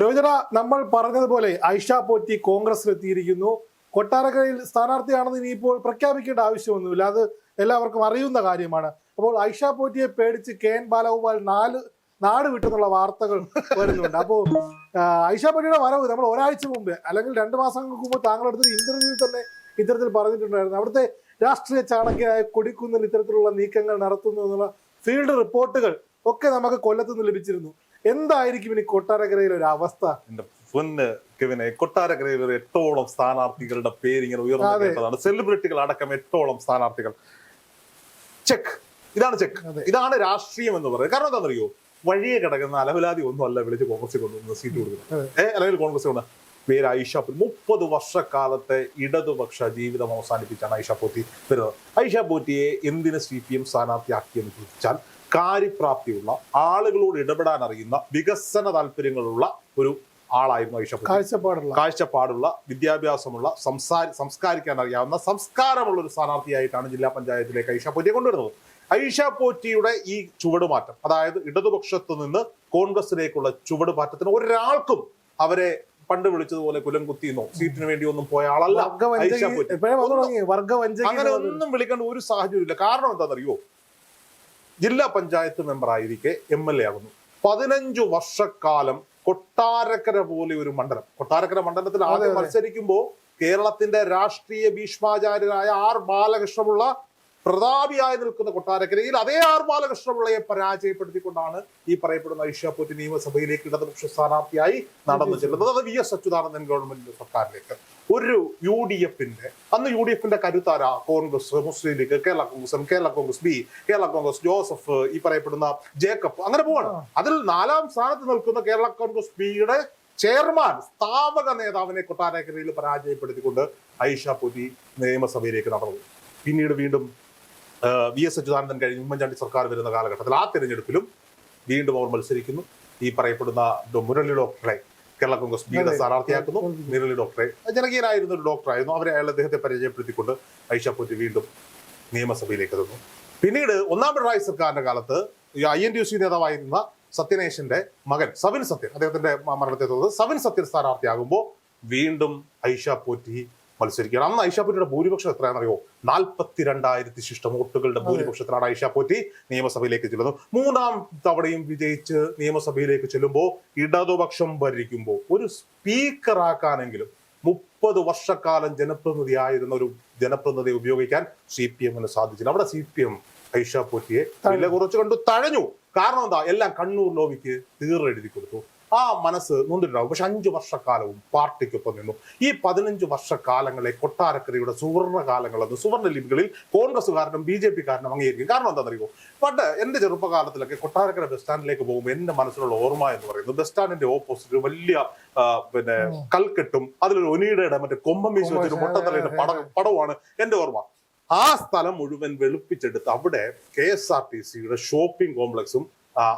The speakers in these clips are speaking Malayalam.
രോചന നമ്മൾ പറഞ്ഞതുപോലെ ഐഷ പോറ്റി കോൺഗ്രസിലെത്തിയിരിക്കുന്നു കൊട്ടാരക്കരയിൽ സ്ഥാനാർത്ഥിയാണെന്ന് ഇനിയിപ്പോൾ പ്രഖ്യാപിക്കേണ്ട ആവശ്യമൊന്നുമില്ല. അത് എല്ലാവർക്കും അറിയുന്ന കാര്യമാണ്. അപ്പോൾ ഐഷ പോറ്റിയെ പേടിച്ച് കെ എൻ ബാലഗോപാൽ നാല് നാട് വിട്ടെന്നുള്ള വാർത്തകൾ വരുന്നുണ്ട്. അപ്പോൾ ഐഷ പോറ്റിയുടെ വരവ് നമ്മൾ ഒരാഴ്ച മുമ്പ് അല്ലെങ്കിൽ രണ്ട് മാസങ്ങൾക്ക് മുമ്പ് താങ്കൾ എടുത്തൊരു ഇന്റർവ്യൂ തന്നെ ഇത്തരത്തിൽ പറഞ്ഞിട്ടുണ്ടായിരുന്നു. അവിടുത്തെ രാഷ്ട്രീയ ചാണക്യനായ കൊടിക്കുന്നിൽ ഇത്തരത്തിലുള്ള നീക്കങ്ങൾ നടത്തുന്നു എന്നുള്ള ഫീൽഡ് റിപ്പോർട്ടുകൾ ഒക്കെ നമുക്ക് കൊല്ലത്തുനിന്ന് ലഭിച്ചിരുന്നു. എന്തായിരിക്കും ഇനി കൊട്ടാരക്കരയിലെ ഒരു അവസ്ഥ? എന്റെ പൊന്ന് കെവിനെ കൊട്ടാരക്കരയിൽ ഒരു എട്ടോളം സ്ഥാനാർത്ഥികളുടെ പേര് ഇങ്ങനെ ഉയർന്നു കേട്ടതാണ് സെലിബ്രിറ്റികൾ അടക്കം എട്ടോളം സ്ഥാനാർത്ഥികൾ. ചെക്ക് ഇതാണ് ചെക്ക് ഇതാണ് രാഷ്ട്രീയം എന്ന് പറയുന്നത്. കാരണം എന്താണെന്നറിയോ? വഴിയെ കിടക്കുന്ന അലവലാതി ഒന്നും അല്ല വിളിച്ച് കോൺഗ്രസ് കൊണ്ടുവന്ന് സീറ്റ് കൊടുക്കുന്നത്. ഏഹ് അല്ലെങ്കിൽ കോൺഗ്രസ് കൊണ്ട് പേര് ഐഷ പൊത്തി. മുപ്പത് വർഷക്കാലത്തെ ഇടതുപക്ഷ ജീവിതം അവസാനിപ്പിച്ചാണ് ഐഷ പോറ്റി വരുന്നത്. ഐഷ പോറ്റിയെ എന്തിന് സി പി എം സ്ഥാനാർത്ഥിയാക്കിയെന്ന് ചോദിച്ചാൽ കാര്യപ്രാപ്തിയുള്ള ആളുകളോട് ഇടപെടാൻ അറിയുന്ന വികസന താല്പര്യങ്ങളുള്ള ഒരു ആളായിരുന്നു ഐഷ പോറ്റി കാഴ്ചപ്പാടുള്ള. കാഴ്ചപ്പാടുള്ള വിദ്യാഭ്യാസമുള്ള സംസാരി സംസ്കാരിക്കാൻ അറിയാവുന്ന സംസ്കാരമുള്ള ഒരു സ്ഥാനാർത്ഥിയായിട്ടാണ് ജില്ലാ പഞ്ചായത്തിലേക്ക് ഐഷ പോറ്റിയെ കൊണ്ടുവരുന്നത്. ഐഷ പോറ്റിയുടെ ഈ ചുവടുമാറ്റം അതായത് ഇടതുപക്ഷത്ത് നിന്ന് കോൺഗ്രസിലേക്കുള്ള ചുവടുമാറ്റത്തിന് ഒരാൾക്കും അവരെ പണ്ട് വിളിച്ചതുപോലെ കുലം കുത്തിയെന്നോ സീറ്റിന് വേണ്ടി ഒന്നും പോയ ആളല്ല അങ്ങനെ ഒന്നും വിളിക്കേണ്ട ഒരു സാഹചര്യമില്ല. കാരണം എന്താണെന്നറിയോ ജില്ലാ പഞ്ചായത്ത് മെമ്പർ ആയിരിക്കെ എം എൽ എ ആകുന്നു. പതിനഞ്ചു വർഷക്കാലം കൊട്ടാരക്കര പോലെ ഒരു മണ്ഡലം. കൊട്ടാരക്കര മണ്ഡലത്തിൽ ആദ്യം മത്സരിക്കുമ്പോൾ കേരളത്തിന്റെ രാഷ്ട്രീയ ഭീഷ്മാചാര്യനായ ആർ ബാലകൃഷ്ണപിള്ള പ്രതാപിയായി നിൽക്കുന്ന കൊട്ടാരക്കരയിൽ അതേ ആർ ബാലകൃഷ്ണപിള്ളയെ പരാജയപ്പെടുത്തിക്കൊണ്ടാണ് ഈ പറയപ്പെടുന്ന ഐഷ്യാപൂറ്റി നിയമസഭയിലേക്ക് ഇടതുപക്ഷ സ്ഥാനാർത്ഥിയായി നടന്നു ചെല്ലുന്നത്. അത് വി എസ് അച്യുതാനന്ദൻ ഗവൺമെന്റിന്റെ സർക്കാരിലേക്ക്. ഒരു യു ഡി എഫിന്റെ അന്ന് യു ഡി എഫിന്റെ കരുത്താര? Congress Muslim League Kerala Congress M, Kerala Congress B Kerala Congress Joseph ഈ പറയപ്പെടുന്ന ജേക്കബ്. അങ്ങനെ പോവാണ്. അതിൽ നാലാം സ്ഥാനത്ത് നിൽക്കുന്ന കേരള കോൺഗ്രസ് ബിയുടെ ചെയർമാൻ സ്ഥാപക നേതാവിനെ കൊട്ടാരക്കരയിൽ പരാജയപ്പെടുത്തിക്കൊണ്ട് ഐഷ പുതി നിയമസഭയിലേക്ക് നടന്നു. പിന്നീട് വീണ്ടും വി എസ് അച്യുതാനന്ദൻ കഴിഞ്ഞ് ഉമ്മൻചാണ്ടി സർക്കാർ വരുന്ന കാലഘട്ടത്തിൽ ആ തെരഞ്ഞെടുപ്പിലും വീണ്ടും അവർ മത്സരിക്കുന്നു. ഈ പറയപ്പെടുന്ന മുരളി ഡോക്ടറെ കേരള കോൺഗ്രസ് ബിയുടെ എസ് സ്ഥാനാർത്ഥിയാക്കുന്നു. മുരളി ഡോക്ടറെ ജനകീയനായിരുന്ന ഒരു ഡോക്ടറായിരുന്നു. അവരെ അയാൾ അദ്ദേഹത്തെ പരിചയപ്പെടുത്തിക്കൊണ്ട് ഐഷ പോറ്റി വീണ്ടും നിയമസഭയിലേക്ക് എത്തുന്നു. പിന്നീട് ഒന്നാം പിണറായി സർക്കാരിന്റെ കാലത്ത് ഈ ഐ എൻ ഡി സി നേതാവായിരുന്ന സത്യനേശന്റെ മകൻ സവിൻ സത്യൻ അദ്ദേഹത്തിന്റെ മരണത്തെ തുടർന്ന് സവിൻ സത്യൻ സ്ഥാനാർത്ഥിയാകുമ്പോൾ വീണ്ടും ഐഷ പോറ്റി മത്സരിക്കുകയാണ്. അന്ന് ഐഷാപൂറ്റിയുടെ ഭൂരിപക്ഷം എത്രയാണെന്നറിയോ? നാൽപ്പത്തിരണ്ടായിരത്തി ശിഷ്ടം വോട്ടുകളുടെ ഭൂരിപക്ഷത്തിലാണ് ഐഷാപൂറ്റി പോറ്റി നിയമസഭയിലേക്ക് ചെല്ലുന്നത്. മൂന്നാം തവണയും വിജയിച്ച് നിയമസഭയിലേക്ക് ചെല്ലുമ്പോൾ ഇടതുപക്ഷം ഭരിക്കുമ്പോൾ ഒരു സ്പീക്കറാക്കാനെങ്കിലും മുപ്പത് വർഷക്കാലം ജനപ്രതിനിധിയായിരുന്ന ഒരു ജനപ്രതിനിധിയെ ഉപയോഗിക്കാൻ സി പി എമ്മിന് സാധിച്ചില്ല. അവിടെ സി പി എം ഐഷ പോറ്റിയെ വില കുറച്ച് കണ്ടു തഴഞ്ഞു. കാരണം എന്താ? എല്ലാം കണ്ണൂർ ലോബിക്ക് തീറെഴുതി കൊടുത്തു. ആ മനസ്സ് നൊന്നിട്ടുണ്ടാവും പക്ഷെ അഞ്ചു വർഷക്കാലവും പാർട്ടിക്കൊപ്പം നിന്നു. ഈ പതിനഞ്ച് വർഷക്കാലങ്ങളെ കൊട്ടാരക്കരയുടെ സുവർണ കാലങ്ങളെന്ന് സുവർണ ലിപികളിൽ കോൺഗ്രസ്സുകാരനും ബി ജെ പിക്കാരനും അംഗീകരിക്കും. കാരണം എന്താണെന്നറിയോ പണ്ട് എന്റെ ചെറുപ്പകാലത്തിലൊക്കെ കൊട്ടാരക്കര ബസ് സ്റ്റാൻഡിലേക്ക് പോകുമ്പോൾ എന്റെ മനസ്സിലുള്ള ഓർമ്മ എന്ന് പറയുന്നത് ബസ് സ്റ്റാൻഡിന്റെ ഓപ്പോസിറ്റ് ഒരു വലിയ പിന്നെ കൽക്കെട്ടും അതിലൊരു ഒനീടയുടെ മറ്റേ കൊമ്പം വീശി വെച്ചൊരു മുട്ടത്തലയുടെ പട പടവുമാണ് എന്റെ ഓർമ്മ. ആ സ്ഥലം മുഴുവൻ വെളുപ്പിച്ചെടുത്ത് അവിടെ കെ എസ് ആർ ടി സിയുടെ ഷോപ്പിംഗ് കോംപ്ലക്സും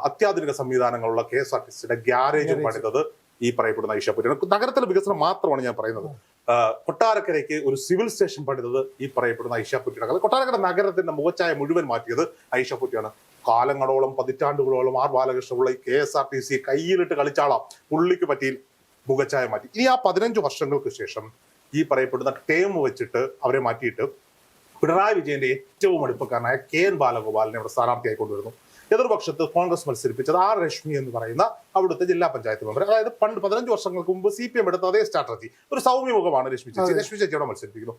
അത്യാധുനിക സംവിധാനങ്ങളുള്ള കെ എസ് ആർ ടി സിയുടെ ഗ്യാരേജും പണിതത് ഈ പറയപ്പെടുന്ന ഈശാപുരിയാണ് നഗരത്തിലെ വികസനം മാത്രമാണ് ഞാൻ പറയുന്നത്. കൊട്ടാരക്കരയ്ക്ക് ഒരു സിവിൽ സ്റ്റേഷൻ പണിതത് ഈ പറയപ്പെടുന്ന ഐഷാപുറ്റിയുടെ കഥ കൊട്ടാരക്കര നഗരത്തിന്റെ മുഖച്ചായ മുഴുവൻ മാറ്റിയത് ഐഷാപുറ്റിയാണ് കാലങ്ങളോളം പതിറ്റാണ്ടുകളോളം ആർ ബാലകൃഷ്ണപിള്ള ഈ K S R T C കയ്യിലിട്ട് കളിച്ചാളാം പുള്ളിക്ക് പറ്റി മുഖച്ചായ മാറ്റി. ഇനി ആ പതിനഞ്ച് വർഷങ്ങൾക്ക് ശേഷം ഈ പറയപ്പെടുന്ന ടേം വെച്ചിട്ട് അവരെ മാറ്റിയിട്ട് പിണറായി വിജയന്റെ ഏറ്റവും അടുപ്പക്കാരനായ കെ എൻ ബാലഗോപാലിനെ അവിടെ സ്ഥാനാർത്ഥിയായി കൊണ്ടുവരുന്നു. എതിർപക്ഷത്ത് കോൺഗ്രസ് മത്സരിപ്പിച്ചത് ആർ രശ്മി എന്ന് പറയുന്ന അവിടുത്തെ ജില്ലാ പഞ്ചായത്ത് മെമ്പർ. അതായത് പണ്ട് പതിനഞ്ച് വർഷങ്ങൾക്ക് മുമ്പ് സി പി എം എടുത്ത അതേ സ്ട്രാറ്റജി. ഒരു സൗമ്യമുഖമാണ് രശ്മി ചേച്ചി. രശ്മി ചേച്ചി അവിടെ മത്സരിപ്പിക്കുന്നു.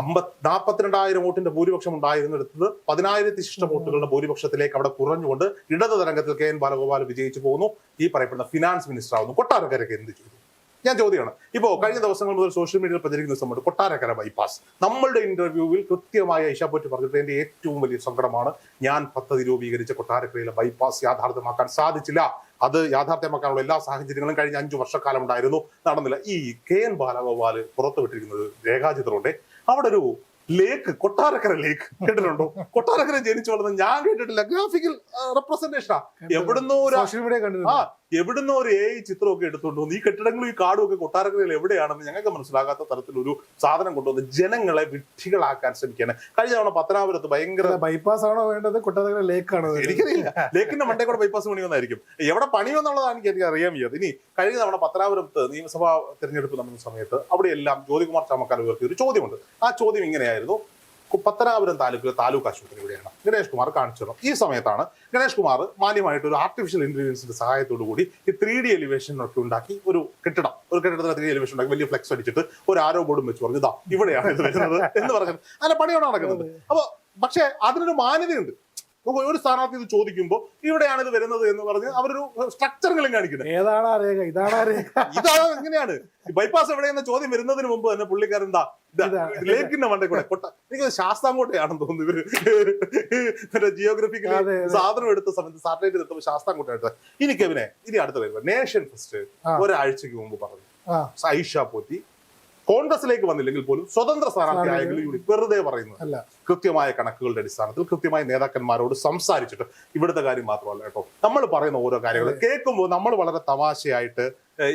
അമ്പത് നാൽപ്പത്തിരണ്ടായിരം വോട്ടിന്റെ ഭൂരിപക്ഷം ഉണ്ടായിരുന്നിടത്ത് പതിനായിരത്തി ശിഷ്ട വോട്ടുകളുടെ ഭൂരിപക്ഷത്തിലേക്ക് അവിടെ കുറഞ്ഞുകൊണ്ട് ഇടത് തരംഗത്തിൽ കെ എൻ ബാലഗോപാൽ വിജയിച്ചു പോകുന്നു. ഈ പറയപ്പെടുന്ന ഫിനാൻസ് മിനിസ്റ്റർ ആവുന്നു. കൊട്ടാരക്കരയ്ക്ക് എന്ത് ചെയ്തു? ഞാൻ ചോദ്യമാണ്. ഇപ്പോ കഴിഞ്ഞ ദിവസങ്ങൾ മുതൽ സോഷ്യൽ മീഡിയയിൽ പ്രചരിക്കുന്ന സംബന്ധം കൊട്ടാരക്കര ബൈപ്പാസ് നമ്മളുടെ ഇന്റർവ്യൂവിൽ കൃത്യമായി ഐഷാപൊറ്റ് പറഞ്ഞിട്ട് എന്റെ ഏറ്റവും വലിയ സങ്കടമാണ് ഞാൻ പദ്ധതി രൂപീകരിച്ച കൊട്ടാരക്കരയിലെ ബൈപ്പാസ് യാഥാർത്ഥ്യമാക്കാൻ സാധിച്ചില്ല. അത് യാഥാർത്ഥ്യമാക്കാനുള്ള എല്ലാ സാഹചര്യങ്ങളും കഴിഞ്ഞ അഞ്ചു വർഷക്കാലം ഉണ്ടായിരുന്നു. നടന്നില്ല. ഈ കെ എൻ ബാലഗോപാൽ പുറത്തുവിട്ടിരിക്കുന്നത് രേഖാചിത്രമുണ്ട്. അവിടെ ഒരു ലേക്ക് കൊട്ടാരക്കര ലേക്ക് കേട്ടിട്ടുണ്ടോ? കൊട്ടാരക്കര ജനിച്ചു വളർന്ന ഞാൻ കേട്ടിട്ടില്ല. ഗ്രാഫിക്കൽ റെപ്രസെന്റേഷനാ എവിടുന്നോ ഒരു ആ എവിടുന്നോ ഒരു ഏ ചിത്രമൊക്കെ എടുത്തുകൊണ്ട് വന്നു ഈ കെട്ടിടങ്ങളും ഈ കാടും ഒക്കെ കൊട്ടാരക്കരയിൽ എവിടെയാണെന്ന് ഞങ്ങൾക്ക് മനസ്സിലാകാത്ത തരത്തിൽ ഒരു സാധനം കൊണ്ടുവന്ന് ജനങ്ങളെ വിഡ്ഢികളാക്കാൻ ശ്രമിക്കുകയാണ്. കഴിഞ്ഞ തവണ പത്തനാപുരത്ത് ഭയങ്കര ബൈപ്പാസ് ആണോ വേണ്ടത്? കൊട്ടാരക്കര ലേക്ക് ആണോ എനിക്കറിയില്ല. ലേക്കിന്റെ മണ്ടേ കൂടെ ബൈപ്പാസ് പണി വന്നായിരിക്കും. എവിടെ പണിയെന്നുള്ളതാണ് എനിക്ക് എനിക്ക് അറിയാൻ വയ്യത് ഇനി കഴിഞ്ഞ തവണ പത്തനാപുരത്ത് നിയമസഭാ തെരഞ്ഞെടുപ്പ് നടന്ന സമയത്ത് അവിടെയെല്ലാം ജ്യോതികുമാർ ചാമക്കാർ ഉയർത്തിയ ഒരു ചോദ്യമുണ്ട്. ആ ചോദ്യം ഇങ്ങനെയായിരുന്നു. കു- പത്തനാപുരം താലൂക്ക് താലൂക്ക് ആശുപത്രി ഇവിടെയാണ്. ഗണേഷ് കുമാർ കാണിച്ചു തന്നു. ഈ സമയത്താണ് ഗണേഷ് കുമാർ മാന്യമായിട്ട് ഒരു ആർട്ടിഫിഷ്യൽ ഇന്റലിജൻസിന്റെ സഹായത്തോടു കൂടി ഈ ത്രീ ഡി എലിവേഷൻ ഒക്കെ ഉണ്ടാക്കി ഒരു കെട്ടിടം ഒരു കെട്ടിടത്തിന് ത്രീ എലിവേഷൻ ഉണ്ടാക്കി വലിയ ഫ്ലെക്സ് അടിച്ചിട്ട് ഒരു ആരോ ബോർഡും വെച്ച് പറഞ്ഞു ഇതാ ഇവിടെയാണ് ഇത് വരുന്നത് എന്ന് പറഞ്ഞത് അങ്ങനെ പണിയാണ് നടക്കുന്നത്. അപ്പൊ പക്ഷേ അതിനൊരു മാന്യതയുണ്ട്. നമുക്ക് ഒരു സ്ഥാനാർത്ഥി ഇത് ചോദിക്കുമ്പോൾ ഇവിടെയാണ് ഇത് വരുന്നത് എന്ന് പറഞ്ഞ് അവരൊരു സ്ട്രക്ചറുകളും കാണിക്കുന്നത്. ഏതാണ് രേഖ? ഇതാണ് രേഖ? ഇതാണ് എങ്ങനെയാണ് ബൈപ്പാസ് എവിടെയെന്ന ചോദ്യം വരുന്നതിന് മുമ്പ് തന്നെ പുള്ളിക്കാരൻ എന്താ. ലേക്കിന്റെ മണ്ടേ കൂടെ കൊട്ട. എനിക്ക് ശാസ്താംകോട്ടയാണെന്ന് തോന്നുന്നു ഇവർ. മറ്റേ അതെ. സാധനം എടുത്ത സമയത്ത് സാറ്റലൈറ്റ് എടുത്തപ്പോൾ ശാസ്താംകോട്ട ഇനി കെവിനെ ഇനി അടുത്ത വരുമ്പോ നേഷൻ ഫസ്റ്റ്. ഒരാഴ്ചക്ക് മുമ്പ് പറഞ്ഞു. ഐഷ പോറ്റി കോൺഗ്രസിലേക്ക് വന്നില്ലെങ്കിൽ പോലും സ്വതന്ത്ര സ്ഥാനാർത്ഥിയായെങ്കിൽ യൂണി വെറുതെ പറയുന്നത് കൃത്യമായ കണക്കുകളുടെ അടിസ്ഥാനത്തിൽ കൃത്യമായ നേതാക്കന്മാരോട് സംസാരിച്ചിട്ട് ഇവിടുത്തെ കാര്യം മാത്രമല്ല കേട്ടോ. നമ്മൾ പറയുന്ന ഓരോ കാര്യങ്ങൾ കേൾക്കുമ്പോൾ നമ്മൾ വളരെ തമാശയായിട്ട്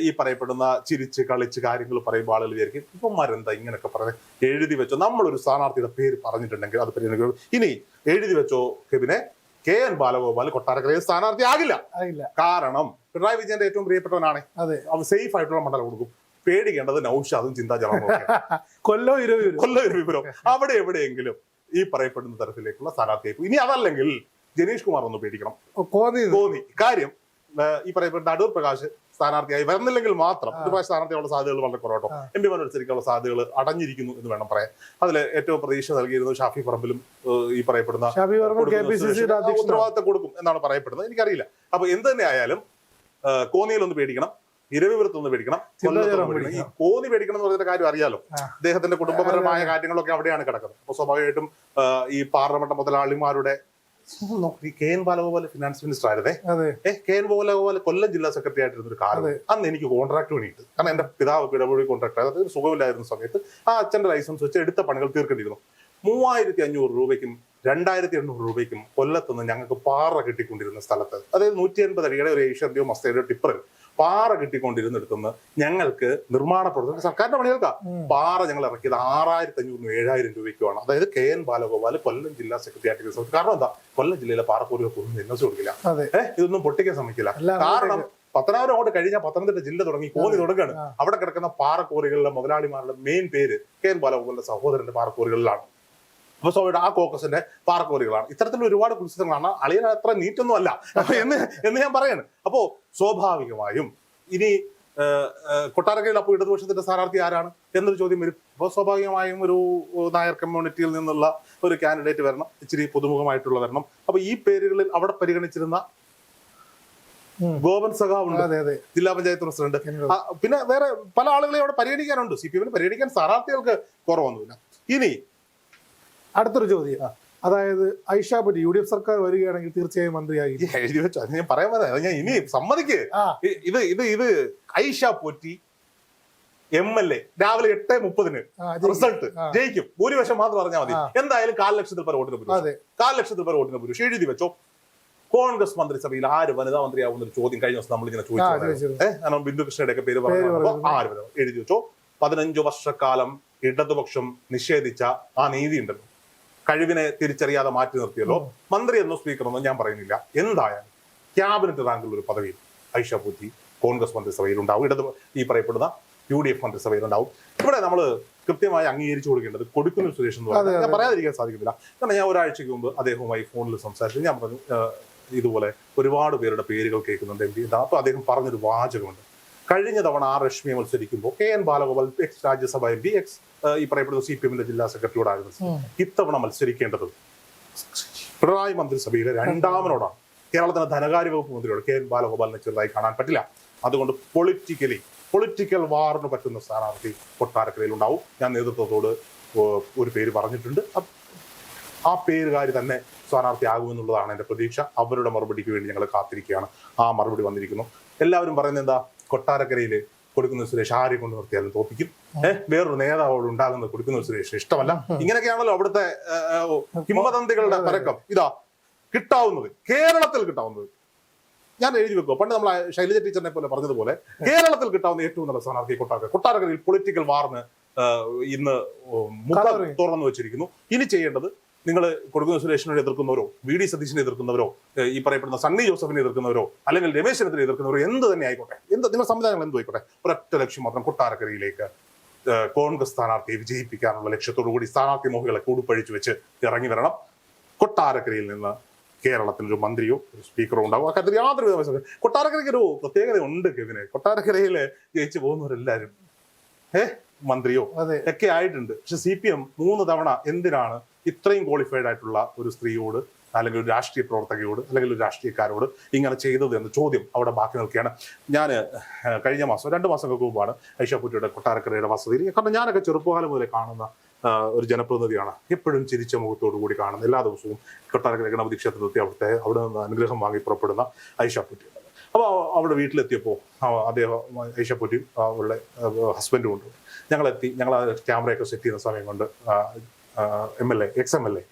ഈ പറയപ്പെടുന്ന ചിരിച്ച് കളിച്ച് കാര്യങ്ങൾ പറയുമ്പോൾ ആളുകൾ വിചാരിക്കും ഇപ്പന്മാരെന്താ ഇങ്ങനെയൊക്കെ പറയുന്നത് എഴുതി വെച്ചോ. നമ്മളൊരു സ്ഥാനാർത്ഥിയുടെ പേര് പറഞ്ഞിട്ടുണ്ടെങ്കിൽ അത് പരിഗണിക്കും ഇനി എഴുതി വെച്ചോ കെബിനെ കെ എൻ ബാലഗോപാൽ കൊട്ടാരക്കരയിൽ സ്ഥാനാർത്ഥി ആകില്ല. കാരണം പിണറായി വിജയന്റെ ഏറ്റവും പ്രിയപ്പെട്ടവനാണ്. സേഫ് ആയിട്ടുള്ള മണ്ഡലം കൊടുക്കും. പേടിക്കേണ്ടത് നൌഷാദും ചിന്താജലം കൊല്ലോ ഇരുപത് കൊല്ലോ ഒരു അവിടെ എവിടെയെങ്കിലും ഈ പറയപ്പെടുന്ന തരത്തിലേക്കുള്ള സ്ഥാനാർത്ഥിയായി. ഇനി അതല്ലെങ്കിൽ ജനീഷ് കുമാർ ഒന്ന് പേടിക്കണം. കോന്നി. കാര്യം ഈ പറയപ്പെടുന്ന അടൂർ പ്രകാശ് സ്ഥാനാർത്ഥിയായി വരുന്നില്ലെങ്കിൽ മാത്രം പ്രകാശ് സ്ഥാനാർത്ഥിയുള്ള സാധ്യതകൾ വളരെ കുറവട്ടോ. എം പി മത്സരിക്കാനുള്ള സാധ്യതകൾ അടഞ്ഞിരിക്കുന്നു എന്ന് വേണം പറയാൻ. അതിൽ ഏറ്റവും പ്രതീക്ഷ നൽകിയിരുന്നു ഷാഫി പറമ്പിലും ഈ പറയപ്പെടുന്ന ഉത്തരവാദിത്തം കൊടുക്കും എന്നാണ് പറയപ്പെടുന്നത്. എനിക്കറിയില്ല. അപ്പൊ എന്ത് തന്നെ ആയാലും കോന്നിയിൽ ഒന്ന് പേടിക്കണം. ഇരവിപുരത്ത് ഒന്ന് പേടിക്കണം കൊല്ലത്തൊന്ന് പേടിക്കണം. ഈ കോന്നി പേടിക്കണം എന്ന് പറഞ്ഞ കാര്യം അറിയാലോ? അദ്ദേഹത്തിന്റെ കുടുംബപരമായ കാര്യങ്ങളൊക്കെ അവിടെയാണ് കിടക്കുന്നത്. അപ്പൊ സ്വാഭാവികമായിട്ടും ഈ പാർലമെന്റ് മുതലാളിമാരുടെ ഈ K N Balagopal finance minister ആയിരുന്നേ. കെ എൻ ബാലഗോപാൽ കൊല്ലം ജില്ലാ സെക്രട്ടറി ആയിട്ടിരുന്ന ഒരു കാലം. അന്ന് എനിക്ക് കോൺട്രാക്ട് വേണ്ടിയിട്ട് കാരണം എന്റെ പിതാവ് പിടപൊഴി കോൺട്രാക്ട് അതായത് ഒരു സുഖമില്ലായിരുന്ന സമയത്ത് ആ അച്ഛന്റെ ലൈസൻസ് വെച്ച് എടുത്ത പണികൾ തീർക്കേണ്ടിയിരുന്നു. മൂവായിരത്തി അഞ്ഞൂറ് രൂപയ്ക്കും രണ്ടായിരത്തി എണ്ണൂറ് രൂപയ്ക്കും കൊല്ലത്തുനിന്ന് ഞങ്ങൾക്ക് പാറ കിട്ടിക്കൊണ്ടിരുന്ന സ്ഥലത്ത് അതായത് നൂറ്റി അൻപത് അടിയുടെ ഒരു ഏഷ്യന്റെയോ മസ്തയുടെയോ ടിപ്പറിൽ പാറ കിട്ടിക്കൊണ്ടിരുന്നിടത്തുനിന്ന് ഞങ്ങൾക്ക് നിർമ്മാണ പ്രവർത്തനം സർക്കാരിന്റെ പണികൾക്കാ. പാറ ഞങ്ങൾ ഇറക്കിയത് ആറായിരത്തി അഞ്ഞൂറിനും ഏഴായിരം രൂപയ്ക്കുമാണ്. അതായത് കെ എൻ ബാലഗോപാൽ കൊല്ലം ജില്ലാ സെക്രട്ടറി ആയിട്ട് കാരണം എന്താ? കൊല്ലം ജില്ലയിലെ പാറക്കൂറുകൾക്ക് ഒന്നും എൻ എസ് കൊടുക്കില്ല. ഏഹ് ഇതൊന്നും പൊട്ടിക്കാൻ സമ്മതിക്കില്ല കാരണം പത്തനാപുരം അങ്ങോട്ട് കഴിഞ്ഞാൽ പത്തനംതിട്ട ജില്ല തുടങ്ങി കോന്നി തുടങ്ങുകയാണ്. അവിടെ കിടക്കുന്ന പാറക്കോറികളിലെ മുതലാളിമാരുടെ മെയിൻ പേര് കെ എൻ ബാലഗോപാലിന്റെ സഹോദരന്റെ പാറക്കോറികളിലാണ്. അപ്പൊ സ്വാഭാവിക ആ കോക്കസിന്റെ പാറക്കോറികളാണ് ഇത്തരത്തിലുള്ള ഒരുപാട് കുൽസിതങ്ങളാണ്. അളിയൻ അത്ര നീറ്റൊന്നും അല്ല എന്ന് എന്ന് ഞാൻ പറയാണ്. അപ്പോ സ്വാഭാവികമായും ഇനി കൊട്ടാരക്കയിൽ അപ്പോൾ ഇടതുപക്ഷത്തിന്റെ സ്ഥാനാർത്ഥി ആരാണ് എന്നൊരു ചോദ്യം വരും. അപ്പോൾ സ്വാഭാവികമായും ഒരു നായർ കമ്മ്യൂണിറ്റിയിൽ നിന്നുള്ള ഒരു കാൻഡിഡേറ്റ് വരണം. ഇച്ചിരി പുതുമുഖമായിട്ടുള്ള വരണം. അപ്പൊ ഈ പേരുകളിൽ അവിടെ പരിഗണിച്ചിരുന്ന. ഗോപൻ സഖാവ് ഉണ്ട് അതെ അതെ. ജില്ലാ പഞ്ചായത്ത് പ്രസിഡന്റ്. പിന്നെ വേറെ പല ആളുകളെ അവിടെ പരിഗണിക്കാനുണ്ട്. സി പി എമ്മിന് പരിഗണിക്കാൻ സ്ഥാനാർത്ഥികൾക്ക് കുറവൊന്നുമില്ല. ഇനി അടുത്തൊരു ചോദ്യം. അതായത് ഐഷാ പറ്റി യു ഡി എഫ് സർക്കാർ വരികയാണെങ്കിൽ തീർച്ചയായും മന്ത്രിയായി എഴുതി വെച്ചു. അത് ഞാൻ പറയാൻ പറയാം ഞാൻ ഇനി സമ്മതിക്ക്. ഇത് ഇത് ഇത് Aisha Potti M L A രാവിലെ എട്ട് മുപ്പതിന്. റിസൾട്ട്. ജയിക്കും. ഭൂരിപക്ഷം മാത്രം പറഞ്ഞാൽ മതി. എന്തായാലും കാൽ ലക്ഷത്തിൽ പേർ വോട്ടിന് പുരുഷ? കാൽ ലക്ഷത്തിൽ പേർ വോട്ടിന് പുരുഷ. എഴുതി വെച്ചോ. കോൺഗ്രസ് മന്ത്രിസഭയിൽ ആര് വനിതാ മന്ത്രിയാവുന്ന ഒരു ചോദ്യം കഴിഞ്ഞ ദിവസം നമ്മൾ ഇങ്ങനെ ചോദിച്ചു. ഏഹ് ബിന്ദു കൃഷ്ണയുടെ ഒക്കെ പേര് പറഞ്ഞു. ആര് വരും എഴുതി വെച്ചോ. പതിനഞ്ചു വർഷക്കാലം ഇടതുപക്ഷം നിഷേധിച്ച ആ നീതി ഉണ്ടല്ലോ കഴിവിനെ തിരിച്ചറിയാതെ മാറ്റി നിർത്തിയല്ലോ. മന്ത്രി എന്നോ സ്പീക്കർ എന്നോ ഞാൻ പറയുന്നില്ല. എന്തായാലും ക്യാബിനറ്റ് റാങ്കിലുള്ള ഒരു പദവി ഐഷ പൂറ്റി കോൺഗ്രസ് മന്ത്രിസഭയിൽ ഉണ്ടാവും ഇടത് ഈ പറയപ്പെടുന്ന യു ഡി എഫ് മന്ത്രിസഭയിൽ ഉണ്ടാവും ഇവിടെ നമ്മൾ കൃത്യമായി അംഗീകരിച്ചു കൊടുക്കേണ്ടത് കൊടുക്കുന്ന സുരേഷ് എന്ന് പറയുന്നത് ഞാൻ പറയാതിരിക്കാൻ സാധിക്കില്ല കാരണം ഞാൻ ഒരാഴ്ചയ്ക്ക് മുമ്പ് അദ്ദേഹവുമായി ഫോണിൽ സംസാരിച്ചു. ഞാൻ പറഞ്ഞു "ഏഹ്, ഇതുപോലെ ഒരുപാട് പേരുടെ പേരുകൾ കേൾക്കുന്നുണ്ട് എം പി അപ്പൊ അദ്ദേഹം പറഞ്ഞൊരു വാചകമുണ്ട്. കഴിഞ്ഞ തവണ ആ രശ്മിയെ മത്സരിക്കുമ്പോൾ K N Balagopal ex Rajya Sabha M P ex ഈ പറയപ്പെടുന്ന സി പി എമ്മിന്റെ ജില്ലാ സെക്രട്ടറിയോടായിരുന്നു ഉം. ഇത്തവണ മത്സരിക്കേണ്ടത്. പിണറായി മന്ത്രിസഭയിലെ രണ്ടാമനോടാണ്. കേരളത്തിന്റെ ധനകാര്യ വകുപ്പ് മന്ത്രിയോട് കെ എൻ ബാലഗോപാലിനെ ചെറുതായി കാണാൻ പറ്റില്ല. അതുകൊണ്ട് പൊളിറ്റിക്കലി പൊളിറ്റിക്കൽ വാറിന് പറ്റുന്ന സ്ഥാനാർത്ഥി കൊട്ടാരക്കരയിൽ ഉണ്ടാവും ഞാൻ നേതൃത്വത്തോട് ഒരു പേര് പറഞ്ഞിട്ടുണ്ട്. ആ പേരുകാരി തന്നെ സ്ഥാനാർത്ഥിയാകുമെന്നുള്ളതാണ് എന്റെ പ്രതീക്ഷ. അവരുടെ മറുപടിക്ക് വേണ്ടി ഞങ്ങൾ കാത്തിരിക്കുകയാണ്. ആ മറുപടി വന്നിരിക്കുന്നു. എല്ലാവരും പറയുന്നത് എന്താ? കൊട്ടാരക്കരയിൽ കൊടുക്കുന്ന സുരേഷ് ആരെ കൊണ്ട് നിർത്തിയാലും തോപ്പിക്കും. ഏഹ് വേറൊരു നേതാവോട് ഉണ്ടാകുന്ന കൊടുക്കുന്ന സുരേഷ് ഇഷ്ടമല്ല. ഇങ്ങനെയൊക്കെയാണല്ലോ അവിടുത്തെ കിംവദന്തികളുടെ പരക്കം. ഇതാ കിട്ടാവുന്നത് കേരളത്തിൽ കിട്ടാവുന്നത്. ഞാൻ എഴുതി വെക്കുക പണ്ട് നമ്മൾ ശൈലജ ടീച്ചറിനെ പോലെ പറഞ്ഞതുപോലെ കേരളത്തിൽ കിട്ടാവുന്ന ഏറ്റവും നല്ല സ്ഥാനാർത്ഥി കൊട്ടാരക്കര കൊട്ടാരക്കരയിൽ പൊളിറ്റിക്കൽ വാറിന് ഇന്ന്. തുറന്നു വെച്ചിരിക്കുന്നു. ഇനി ചെയ്യേണ്ടത് നിങ്ങൾ കൊടുക്കുന്ന സുരേഷിനെ എതിർക്കുന്നവരോ വി ഡി സതീശിനെ എതിർക്കുന്നവരോ ഈ പറയപ്പെടുന്ന സണ്ണി ജോസഫിനെ എതിർക്കുന്നവരോ അല്ലെങ്കിൽ രമേശ് ചെന്നിത്തല എതിർക്കുന്നവരോ എന്ത് തന്നെ ആയിക്കോട്ടെ എന്ത് നിങ്ങൾ സംവിധാനങ്ങൾ എന്ത് ആയിക്കോട്ടെ ഒരൊറ്റ ലക്ഷ്യം മാത്രം കൊട്ടാരക്കരയിലേക്ക് കോൺഗ്രസ് സ്ഥാനാർത്ഥിയെ വിജയിപ്പിക്കാനുള്ള ലക്ഷ്യത്തോടു കൂടി സ്ഥാനാർത്ഥി മോഹികളെ കൂടുപ്പഴിച്ചു വെച്ച് ഇറങ്ങി വരണം. കൊട്ടാരക്കരയിൽ നിന്ന് കേരളത്തിൽ ഒരു മന്ത്രിയോ ഒരു സ്പീക്കറോ ഉണ്ടാവും. അക്കാര്യത്തിൽ യാതൊരു വിധ വശവും- കൊട്ടാരക്കരയ്ക്ക് ഒരു പ്രത്യേകത ഉണ്ട് കെവിനെ. കൊട്ടാരക്കരയിൽ ജയിച്ചു പോകുന്നവരെല്ലാവരും ഏഹ് മന്ത്രിയോ അതെ. ഒക്കെ ആയിട്ടുണ്ട്. പക്ഷെ സി പി എം മൂന്ന് തവണ എന്തിനാണ് ഇത്രയും ക്വാളിഫൈഡ് ആയിട്ടുള്ള ഒരു സ്ത്രീയോട് അല്ലെങ്കിൽ ഒരു രാഷ്ട്രീയ പ്രവർത്തകയോട് അല്ലെങ്കിൽ ഒരു രാഷ്ട്രീയക്കാരോട് ഇങ്ങനെ ചെയ്തത് എന്ന ചോദ്യം അവിടെ ബാക്കി നിൽക്കുകയാണ്. ഞാൻ കഴിഞ്ഞ മാസം രണ്ട് മാസങ്ങൾക്ക് മുമ്പാണ് ഐഷാപുറ്റിയുടെ കൊട്ടാരക്കരയുടെ വസതിയിൽ കാരണം ഞാനൊക്കെ ചെറുപ്പകാലം മുതലേ കാണുന്ന ഒരു ജനപ്രതിനിധിയാണ്. എപ്പോഴും ചിരിച്ച മുഖത്തോടു കൂടി കാണുന്ന എല്ലാ ദിവസവും കൊട്ടാരക്കര ഗണപതി ക്ഷേത്രത്തിലെത്തി അവിടുത്തെ അവിടെ നിന്ന് അനുഗ്രഹം വാങ്ങി പുറപ്പെടുന്ന ഐഷാപുറ്റി അപ്പോൾ അവിടെ വീട്ടിലെത്തിയപ്പോൾ അദ്ദേഹം ഐഷാപുറ്റി അവളുടെ ഹസ്ബൻഡും ഉണ്ട്. ഞങ്ങളെത്തി ഞങ്ങൾ ക്യാമറയൊക്കെ സെറ്റ് ചെയ്യുന്ന സമയം കൊണ്ട് M L A ex M L A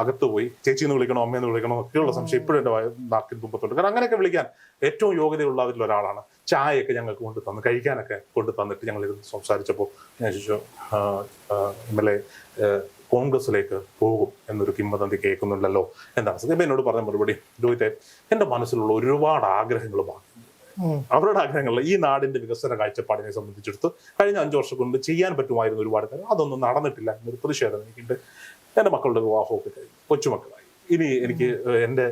അകത്ത് പോയി. ചേച്ചി എന്ന് വിളിക്കണോ അമ്മയെന്ന് വിളിക്കണോ ഒക്കെയുള്ള സംശയം ഇപ്പോഴും എന്റെ നാക്കിൻ തുമ്പത്തുണ്ട്. കാരണം അങ്ങനെയൊക്കെ വിളിക്കാൻ ഏറ്റവും യോഗ്യതയുള്ളവരിൽ ഒരാളാണ്. ചായയൊക്കെ ഞങ്ങൾക്ക് കൊണ്ട് തന്നു കഴിക്കാനൊക്കെ കൊണ്ട് തന്നിട്ട് ഞങ്ങൾ ഇരുന്ന് സംസാരിച്ചപ്പോൾ ഞാൻ ചോദിച്ചു എം എൽ എ കോൺഗ്രസിലേക്ക് പോകും എന്നൊരു കിംവദന്തി കേൾക്കുന്നുണ്ടല്ലോ. എന്താണ്? സത്യം എന്നോട് പറഞ്ഞ മറുപടി രോഹിത്തെ എന്റെ മനസ്സിലുള്ള ഒരുപാട് ആഗ്രഹങ്ങൾ ബാക്കി ഉം. അവരുടെ ആഗ്രഹങ്ങളിൽ ഈ നാടിന്റെ വികസന കാഴ്ചപ്പാടിനെ സംബന്ധിച്ചെടുത്ത് കഴിഞ്ഞ അഞ്ചു വർഷം കൊണ്ട് ചെയ്യാൻ പറ്റുമായിരുന്നു ഒരുപാട് കാര്യം അതൊന്നും നടന്നിട്ടില്ല എന്നൊരു പ്രതിഷേധം എനിക്കുണ്ട്. എന്റെ മക്കളുടെ വിവാഹമൊക്കെ കഴിഞ്ഞു. കൊച്ചുമക്കളായി. ഇനി എനിക്ക് എന്റെ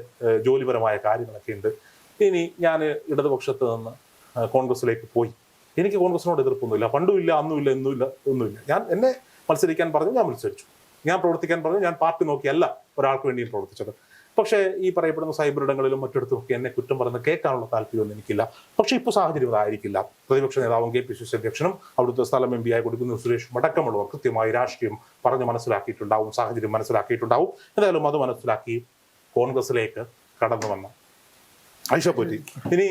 ജോലിപരമായ കാര്യങ്ങളൊക്കെ ഉണ്ട്. ഇനി ഞാൻ ഇടതുപക്ഷത്ത് നിന്ന് കോൺഗ്രസിലേക്ക് പോയി. എനിക്ക് കോൺഗ്രസിനോട് എതിർപ്പൊന്നുമില്ല. പണ്ടും ഇല്ല അന്നും ഇല്ല എന്നും ഇല്ല ഒന്നുമില്ല. ഞാൻ എന്നെ മത്സരിക്കാൻ പറഞ്ഞു ഞാൻ മത്സരിച്ചു. ഞാൻ പ്രവർത്തിക്കാൻ പറഞ്ഞു ഞാൻ പാർട്ടി നോക്കിയല്ല ഒരാൾക്ക് വേണ്ടിയും പ്രവർത്തിച്ചത്. പക്ഷേ ഈ പറയപ്പെടുന്ന സൈബർ ഇടങ്ങളിലും മറ്റിടത്തുമൊക്കെ എന്നെ കുറ്റം പറഞ്ഞ് കേൾക്കാനുള്ള താല്പര്യമൊന്നും എനിക്കില്ല. പക്ഷേ ഇപ്പോൾ സാഹചര്യം അതായിരിക്കില്ല പ്രതിപക്ഷ നേതാവും കെ പി സി സി അധ്യക്ഷനും അവിടുത്തെ സ്ഥലം എം പി ആയി കൊടുക്കുന്ന സുരേഷും അടക്കമുള്ളവർ കൃത്യമായി രാഷ്ട്രീയം പറഞ്ഞ് മനസ്സിലാക്കിയിട്ടുണ്ടാവും സാഹചര്യം മനസ്സിലാക്കിയിട്ടുണ്ടാവും. എന്തായാലും അത് മനസ്സിലാക്കി കോൺഗ്രസിലേക്ക് കടന്നു വന്ന ഐഷപ്പറ്റി ഇനി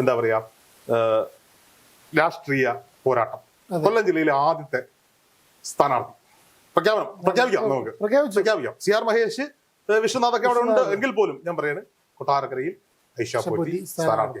എന്താ പറയാ രാഷ്ട്രീയ പോരാട്ടം. കൊല്ലം ജില്ലയിലെ ആദ്യത്തെ സ്ഥാനാർത്ഥി. പ്രഖ്യാപനം പ്രഖ്യാപിക്കാം നമുക്ക്. പ്രഖ്യാപിക്കാം. സി ആർ മഹേഷ് വിശ്വനാഥ് ഒക്കെ അവിടെ ഉണ്ട് എങ്കിൽ പോലും ഞാൻ പറയാണ് കൊട്ടാരക്കരയിൽ ഐഷ പോറ്റി ഐഷാ പോറ്റി സ്ഥാനാർത്ഥി സ്ഥാനാർത്ഥി.